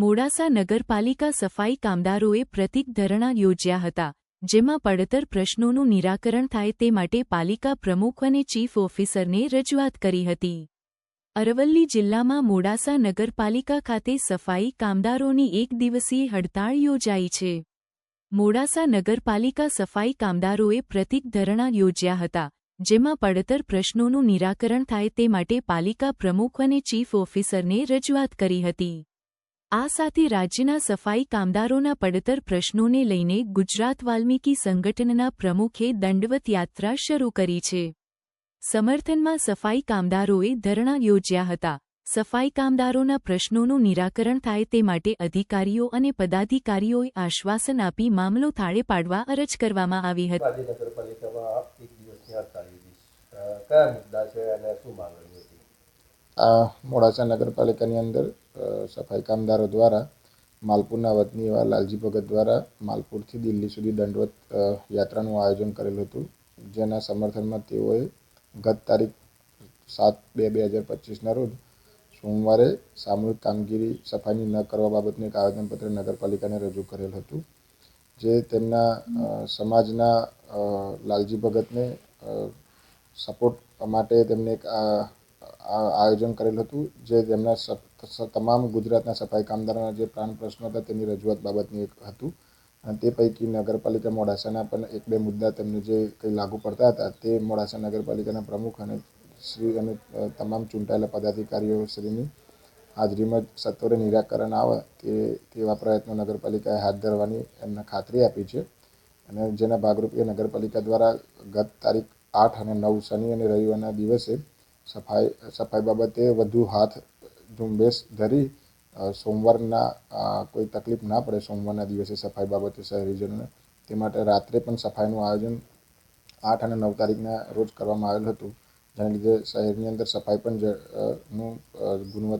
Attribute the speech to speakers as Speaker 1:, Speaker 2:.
Speaker 1: મોડાસા નગરપાલિકા સફાઈ કામદારોએ પ્રતિક ધરણા યોજ્યા હતા, જેમાં પડતર પ્રશ્નોનું નિરાકરણ થાય તે માટે પાલિકા પ્રમુખ અને ચીફ ઓફિસરને રજૂઆત કરી હતી. અરવલ્લી જિલ્લામાં મોડાસા નગરપાલિકા ખાતે સફાઈ કામદારોની એક દિવસીય હડતાળ યોજાઈ છે. મોડાસા નગરપાલિકા સફાઈ કામદારોએ પ્રતિક ધરણા યોજ્યા હતા, જેમાં પડતર પ્રશ્નોનું નિરાકરણ થાય તે માટે પાલિકા પ્રમુખ અને ચીફ ઓફિસરને રજૂઆત કરી હતી. આ સાથે રાજ્યના સફાઈ કામદારોના પડતર પ્રશ્નોને લઈને ગુજરાત વાલ્મીકી સંગઠનના પ્રમુખે દંડવત યાત્રા શરૂ કરી છે. સમર્થનમાં સફાઈ કામદારોએ ધરણા યોજ્યા હતા. સફાઈ કામદારોના પ્રશ્નોનું નિરાકરણ થાય તે માટે અધિકારીઓ અને પદાધિકારીઓએ આશ્વાસન આપી મામલો થાળે પાડવા અરજ કરવામાં આવી હતી.
Speaker 2: પાલી નગરપાલિકામાં એક દિવસની હડતાળ યોજી કયા છે અને શું માંગણી હતી
Speaker 3: આ મોડાસા નગરપાલિકાની અંદર સફાઈ કામદારો દ્વારા, માલપુરના વતની એવા લાલજી ભગત દ્વારા માલપુરથી દિલ્હી સુધી દંડવત યાત્રાનું આયોજન કરેલું હતું. જેના સમર્થનમાં તેઓએ ગત તારીખ સાત બે બે હજાર પચીસના રોજ સોમવારે સામૂહિક કામગીરી સફાઈની ન કરવા બાબતનું એક આવેદનપત્ર નગરપાલિકાને રજૂ કરેલ હતું. જે તેમના સમાજના લાલજી ભગતને સપોર્ટ માટે તેમને એક આયોજન કરેલું હતું, જે તેમના તમામ ગુજરાતના સફાઈ કામદારોના જે પ્રાણ પ્રશ્નો હતા તેની રજૂઆત બાબતની એક હતું. અને તે પૈકી નગરપાલિકા મોડાસાના પણ એક બે મુદ્દા તેમને જે કંઈ લાગુ પડતા હતા, તે મોડાસા નગરપાલિકાના પ્રમુખ અને શ્રી અને તમામ ચૂંટાયેલા પદાધિકારીઓ શ્રીની હાજરીમાં સત્વરે નિરાકરણ આવે તે, તેવા પ્રયત્નો નગરપાલિકાએ હાથ ધરવાની એમને ખાતરી આપી છે. અને જેના ભાગરૂપે નગરપાલિકા દ્વારા ગત તારીખ આઠ અને નવ શનિ અને રવિવારના દિવસે સફાઈ સફાઈ બાબતે વધુ હાથ ઝુંબેશ ધરી સોમવારના કોઈ તકલીફ ના પડે સોમવારના દિવસે સફાઈ બાબતે શહેરીજનોને. તે માટે રાત્રે પણ સફાઈનું આયોજન આઠ અને નવ તારીખના રોજ કરવામાં આવેલ હતું. જેના લીધે શહેરની અંદર સફાઈ પણ નું ગુણવત્તા